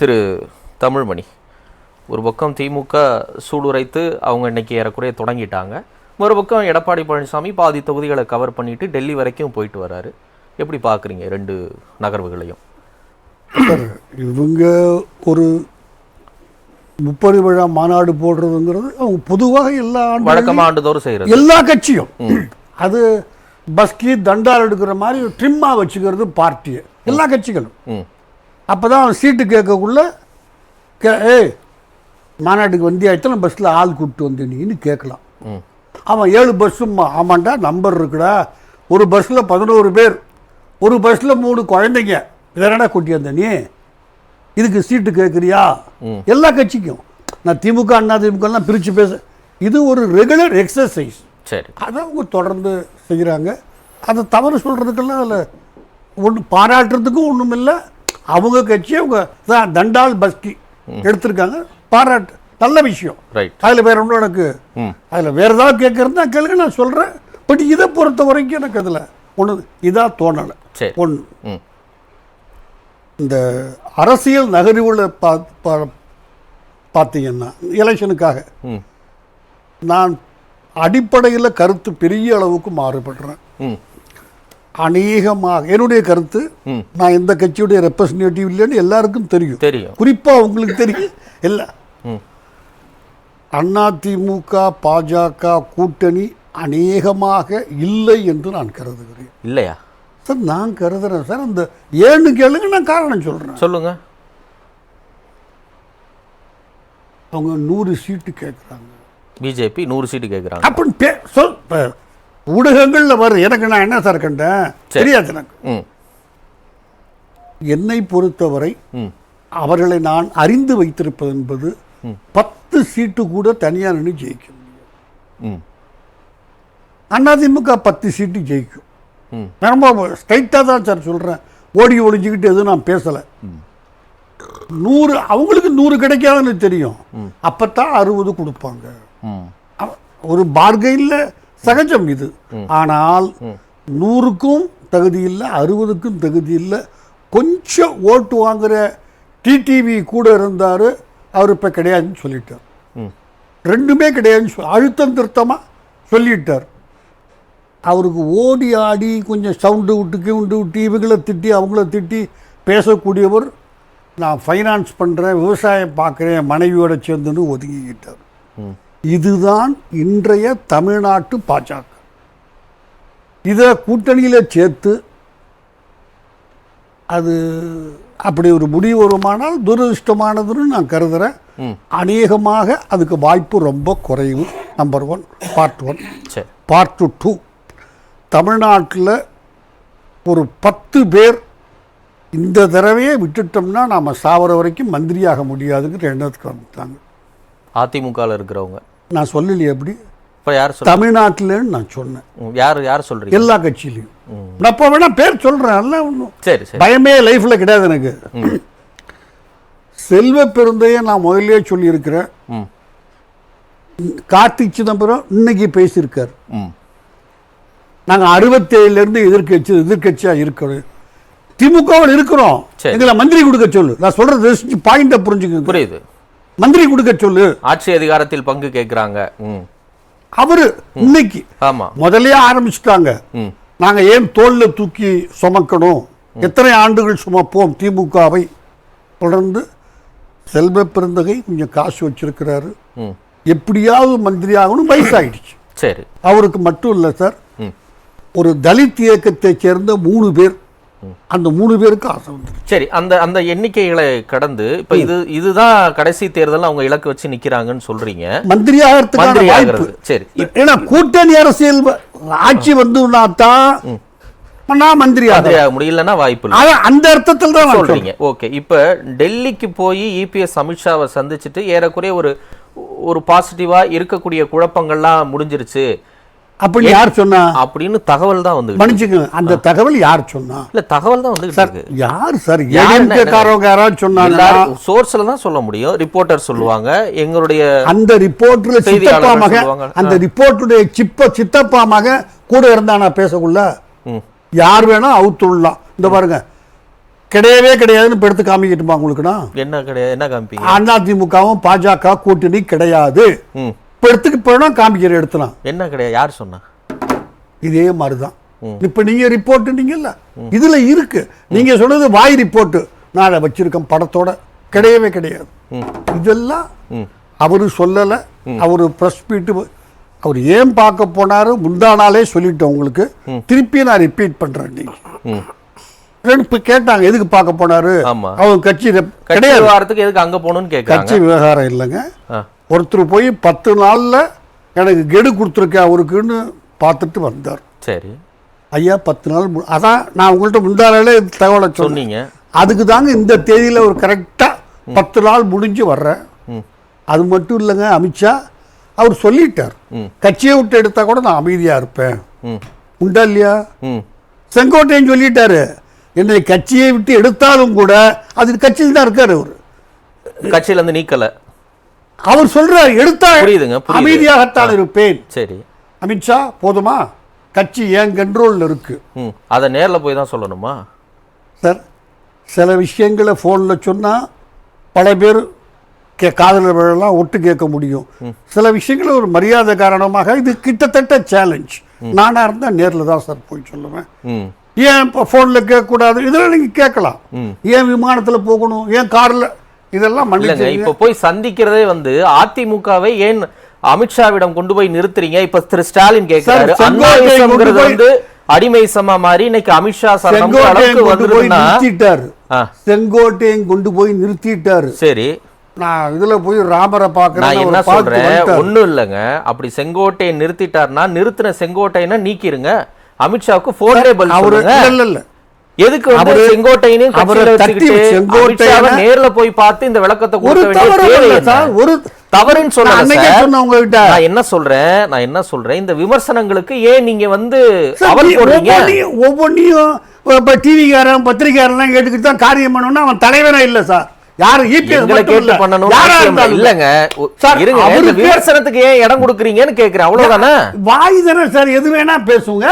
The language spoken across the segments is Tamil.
திரு தமிழ்மணி. ஒரு பக்கம் திமுக சூடுரைத்து அவங்க இன்னைக்கு ஏறக்குறைய தொடங்கிட்டாங்க. மறுபக்கம் எடப்பாடி பழனிசாமி பாதி தொகுதிகளை கவர் பண்ணிட்டு டெல்லி வரைக்கும் போயிட்டு வராரு. எப்படி பார்க்குறீங்க ரெண்டு நகர்வுகளையும்? இவங்க ஒரு முப்பது விழா மாநாடு போடுறதுங்கிறது அவங்க பொதுவாக எல்லா ஆண்டு வழக்கமா ஆண்டுதோறும் செய்யறது. எல்லா கட்சியும். அது பஸ்கி தண்டால் எடுக்கிற மாதிரி ட்ரிம்மா வச்சுக்கிறது பார்ட்டியை. எல்லா கட்சிகளும். ம் அப்பதான் அவன் சீட்டு கேட்கக்குள்ள கே ஏய் மாநாட்டுக்கு வந்தியா எத்தனை பஸ்ஸில் ஆள் கூப்பிட்டு வந்து நீன்னு கேட்கலாம். ம். அவன் ஏழு பஸ்ஸும் ஆமாண்டா நம்பர் இருக்குடா. ஒரு பஸ்ஸில் பதினோரு பேர். ஒரு பஸ்ஸில் மூணு குழந்தைங்க. இதனடா கூட்டி வந்த நீ? இதுக்கு சீட்டு கேட்குறியா. எல்லா கட்சிக்கும். நான் திமுக அண்ணா திமுகலாம் பிரித்து பேச. இது ஒரு ரெகுலர் எக்ஸசைஸ் சரி. அதை அவங்க தொடர்ந்து செய்கிறாங்க அதை தவறு சொல்கிறதுக்கெல்லாம் அதில் ஒன்று பாராட்டுறதுக்கும் ஒன்றும் இல்லை அவங்க கட்சி அவங்க தான் தண்டால் பஸ்கி எடுத்திருக்காங்க. பாராட்டு. நல்ல விஷயம். அதில் வேற ஒன்றும் எனக்கு அதில் வேற ஏதாவது கேட்கறது தான் கேளுங்க நான் சொல்கிறேன் பட் இதை பொறுத்த வரைக்கும் எனக்கு அதில் ஒன்று இதாக தோணலை. ஒன்று இந்த அரசியல் நகர்வுல பா பா- பார்த்தீங்கன்னா எலெக்ஷனுக்காக நான் அடிப்படையில் கருத்து பெரிய அளவுக்கு மாறுபடுறேன். அநேகமாக என்னுடைய கருத்து. நான் எந்த கட்சியுடைய ரெப்ரசன்டேட்டிவ் இல்லைன்னு எல்லாருக்கும் தெரியும். தெரியும். குறிப்பாக உங்களுக்கு தெரியும். இல்லை. அதிமுக பாஜக கூட்டணி அநேகமாக இல்லை என்று நான் கருதுகிறேன். இல்லையா? சார் நான் கருதுறேன். சார் அந்த ஏன்னு கேளுங்க நான் காரணம் சொல்கிறேன் சொல்லுங்க. அவங்க நூறு சீட்டு கேட்குறாங்க பிஜேபி நூறு சீட்டு கேட்குறாங்க அப்படின்னு சொல் ஊடகங்களில் வரும் எனக்கு நான் என்ன சார் கண்டேன். தெரியாது எனக்கு. என்னை பொறுத்தவரை அவர்களை நான் அறிந்து வைத்திருப்பது என்பது பத்து சீட்டு கூட தனியாக நின்று ஜெயிக்க முடியும் அதிமுக பத்து சீட்டு ஜெயிக்கும். ரொம்ப ஸ்ட்ரைட்டாக தான் சார் சொல்கிறேன் ஓடி ஒளிஞ்சிக்கிட்டு எதுவும் நான் பேசலை. நூறு அவங்களுக்கு நூறு கிடைக்காதுன்னு தெரியும். அப்பத்தான் அறுபது கொடுப்பாங்க. ஒரு பார்கையில் சகஜம் இது. ஆனால் நூறுக்கும் தகுதி இல்லை அறுபதுக்கும் தகுதி இல்லை. கொஞ்சம் ஓட்டு வாங்குற டிடிவி கூட இருந்தார் அவர் இப்போ கிடையாதுன்னு சொல்லிட்டார். ரெண்டுமே கிடையாதுன்னு சொல் அழுத்தம் திருத்தமாக சொல்லிட்டார். அவருக்கு ஓடி ஆடி கொஞ்சம் சவுண்டு விட்டு கிவுண்டு விட்டு இவங்களை திட்டி அவங்கள திட்டி பேசக்கூடியவர் நான் ஃபைனான்ஸ் பண்ணுறேன் விவசாயம் பார்க்குறேன் மனைவியோட சேர்ந்துன்னு ஒதுங்கிக்கிட்டார். இதுதான் இன்றைய தமிழ்நாட்டு பாஜக. இதை கூட்டணியில் சேர்த்து அது அப்படி ஒரு முடிவு வருமானால் துரதிருஷ்டமானதுன்னு நான் கருதுகிறேன் அநேகமாக அதுக்கு வாய்ப்பு ரொம்ப குறைவு. Number one part one part two தமிழ்நாட்டில் ஒரு பத்து பேர் இந்த தடவையே விட்டுட்டோம்னா நாம் சாவர வரைக்கும் மந்திரியாக முடியாதுங்கிற எண்ணத்துக்கு வந்துட்டாங்க. அதிமுகவில் இருக்கிறவங்க. நான் சொல்லலையே எப்படி இப்போ யார் தமிழ்நாட்டிலன்னு நான் சொன்னேன். யார் யார் சொல்றீங்க? எல்லா கட்சியிலையும். நான் இப்போ வேணா பேர் சொல்கிறேன் எல்லாம் ஒன்றும் சரி சரி. பயமே லைஃப்பில் கிடையாது எனக்கு. செல்வ பெருந்தையை நான் முதல்லயே சொல்லியிருக்கிறேன். ம். கார்த்திக் சிதம்பரம் இன்னைக்கு பேசியிருக்கார். நாங்கள் அறுபத்தேழுலேருந்து எதிர்க்கட்சி எதிர்க்கட்சியாக இருக்கிறோம். திமுகவில் இருக்கிறோம். எங்களை மந்திரி கொடுக்க சொல்லு. நான் சொல்றது பாயிண்ட்டை புரிஞ்சுக்கோங்க. புரியுது. மந்திரி கொடுக்க சொல்லு. ஆட்சி அதிகாரத்தில் பங்கு கேட்குறாங்க. ம். அவரு இன்னைக்கு ஆமா. முதல்லயே ஆரம்பிச்சிட்டாங்க. நாங்க ஏன் தோல்ல தூக்கி சுமக்கணும்? எத்தனை ஆண்டுகள் சுமப்போம் திமுகவை? தொடர்ந்து செல்வ பெருந்தகை கொஞ்சம் காசு வச்சிருக்கிறாரு. எப்படியாவது மந்திரி ஆகணும் வயசாயிடுச்சு. சரி. அவருக்கு மட்டும் இல்லை சார். ஒரு தலித் இயக்கத்தை சேர்ந்த மூணு பேர். அந்த மூணு பேருக்கு ஆசை வந்துருச்சு. சரி அந்த அந்த எண்ணிக்கைகளை கடந்து இப்ப இது இதுதான் கடைசி தேர்தல் அவங்க இலக்கு வச்சு நிக்கிறாங்கன்னு சொல்றீங்க. மந்திரி ஆகிறதுக்கான மந்திரி வாய்ப்பு. ஆகிறது. சரி ஏன்னா கூட்டணி அரசியல் ஆட்சி வந்துனா தான் நான் மந்திரி ஆக முடியலன்னா வாய்ப்பு அந்த அர்த்தத்தில் தான் சொல்றீங்க. ஓகே இப்ப டெல்லிக்கு போய் இபிஎஸ் அமித்ஷாவை சந்திச்சுட்டு ஏறக்குறைய ஒரு ஒரு பாசிட்டிவா இருக்கக்கூடிய குழப்பங்கள்லாம் முடிஞ்சிருச்சு. அப்படி யார் சொன்னா? அப்படின்னு தகவல் தான் வந்து மன்னிச்சுக்கங்க அந்த தகவல் யார் சொன்னா? இல்ல தகவல் தான் வந்துகிட்டு சார் யார் சார்? யார் ஏடிஎம்கே என்ன- காரவங்க யாராவது எல்லாரும் சோர்ஸ்ல தான் சொல்ல முடியும். ரிப்போர்ட்டர் சொல்லுவாங்க. எங்களுடைய அந்த ரிப்போர்ட்ல சித்தப்பா மக சொல்லுவாங்க. அந்த ரிப்போர்ட்டுடைய சிப்ப சித்தப்பா மக கூட இருந்தானா பேசக்குள்ள? ம், யார் வேணா அவுத்துடலாம் இந்த பாருங்க. கிடையவே கிடையாதுன்னு எடுத்து காமிக்கட்டுமா உங்களுக்குண்ணா என்ன கிடையாது என்ன காமிப்பீங்க? அதிமுகவும் பாஜக கூட்டணி கிடையாது. இப்போ எடுத்துக்கு போனால் காமிக்கிற எடுத்துலாம். என்ன கிடையாது? யார் சொன்னா? இதே மாதிரி தான் இப்போ நீங்கள் ரிப்போர்ட் நீங்கல்ல. இதில் இருக்கு. நீங்கள் சொன்னது வாய் ரிப்போர்ட்டு நான் அதை வச்சிருக்கேன் படத்தோட. கிடையவே கிடையாது. இதெல்லாம் அவர் சொல்லலை. அவர் ப்ரெஸ் மீட்டு அவர் ஏன் பார்க்க போனாரு? முந்தா நாளே சொல்லிட்டேன் உங்களுக்கு. திருப்பி நான் ரிப்பீட் பண்ணுறேன் நீங்கள் ம். இப்போ கேட்டாங்க எதுக்கு பார்க்க போனாரு. அவங்க கட்சி கிடையாது. விவகாரத்துக்கு எதுக்கு அங்க போகணும்னு கேட்கறாங்க கட்சி விவகாரம் இல்லைங்க. ஒருத்தர் போய் பத்து நாளில் எனக்கு கெடு கொடுத்துருக்கேன் அவருக்குன்னு பார்த்துட்டு வந்தார். சரி. ஐயா பத்து நாள் அதான் நான் உங்கள்கிட்ட முந்தாலே தகவலை சொன்னீங்க. அதுக்கு தாங்க இந்த தேதியில் ஒரு கரெக்டாக பத்து நாள் முடிஞ்சு வர்றேன். அது மட்டும் இல்லைங்க அமித்ஷா அவர் சொல்லிட்டார். கட்சியை விட்டு எடுத்தா கூட நான் அமைதியாக இருப்பேன். உண்டா இல்லையா? செங்கோட்டையன் சொல்லிட்டாரு. என்னை கட்சியை விட்டு எடுத்தாலும் கூட அது கட்சியில் தான் இருக்காரு அவர். கட்சியில இருந்து நீக்கல. அவர் சொல்றாரு எடுத்தா புரியுதுங்க, புரியுது. அமைதியாகத்தான் இருப்பேன். சரி. அமித்ஷா போதுமா? கட்சி ஏன் கண்ட்ரோலில் இருக்கு? அதை நேர்ல போய் தான் சொல்லணுமா? சார் சில விஷயங்களை ஃபோனில் சொன்னால் பல பேர் கே காதலர்களெல்லாம் ஒட்டு கேட்க முடியும். சில விஷயங்களை ஒரு மரியாதை காரணமாக இது கிட்டத்தட்ட சேலஞ்ச் நானாக இருந்தால் நேரில் தான் சார் போய் சொல்லுவேன். ஏன் இப்போ ஃபோனில் கேட்கக்கூடாது? இதெல்லாம் நீங்கள் கேட்கலாம். ஏன் விமானத்தில் போகணும்? ஏன் காரில் இதெல்லாம் இல்லைங்க இப்ப போய் சந்திக்கிறதே வந்து அதிமுகவை ஏன் அமித்ஷாவிடம் கொண்டு போய் நிறுத்துறீங்க? இப்ப திரு ஸ்டாலின் கேட்கிறாரு. வந்து அடிமை சம மாதிரி இன்னைக்கு அமித்ஷா நிறுத்திட்டாரு. ஆ, செங்கோட்டையன் கொண்டு போய் நிறுத்திட்டாரு. சரி. நான் இதுல போய் ராமரை நான் பார்க்கறேன் என்ன சொல்றேன்? ஒண்ணும் இல்லைங்க. அப்படி செங்கோட்டையை நிறுத்திட்டாருன்னா நிறுத்தின செங்கோட்டையனை நீக்கிருங்க. அமித்ஷாவுக்கு போன்லே பதில் அவரு இல்ல இல்ல. எதுக்கு வந்து அவரு- செங்கோட்டையனையும் அவரை கட்சியில தட்டி வச்சுக்கிட்டு நேர்ல போய் பார்த்து இந்த விளக்கத்தை ஒரு கொடுக்க ஒரு தவறுன்னு உங்ககிட்ட நான் என்ன சொல்றேன்? நான் என்ன சொல்றேன்? இந்த விமர்சனங்களுக்கு ஏன் நீங்க வந்து அவல் போடுறீங்க? ஒவ்வொன்றையும் இப்போ டிவிக்காரன் பத்திரிக்காரன்லாம் கேட்டுக்கிட்டு தான் காரியம் பண்ணணும்னா அவன் தலைவனே இல்ல சார். யாரு இபிஎஸ் எங்களை மட்டும் கேட்டு பண்ணணும் இல்லங்க. இருங்க. அவருக்கு- விமர்சனத்துக்கு ஏன் இடம் கொடுக்குறீங்கன்னு கேக்குறேன். அவ்வளவுதானே? வாய் தானே சார். எது வேணா பேசுங்க.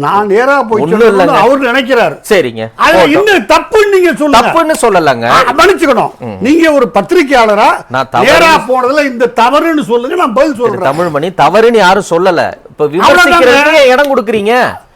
நான் நேரா போய் இல்லைங்க. அவர் நினைக்கிறாரு. சரிங்க. போட்டோம். இன்னும் தப்புன்னு நீங்க சொல்லுங்க. தப்புன்னு சொல்லலங்க. மன்னிச்சுக்கணும். நீங்க ஒரு தவறு- நேரா போனதுல இந்த தவறுன்னு சொல்லுங்க நான் பதில் சொல்றேன். தமிழ்மணி தவறுன்னு யாரும் சொல்லல. இப்ப விமர்சிக்கிறதுக்கு இடம் கொடுக்குறீங்க.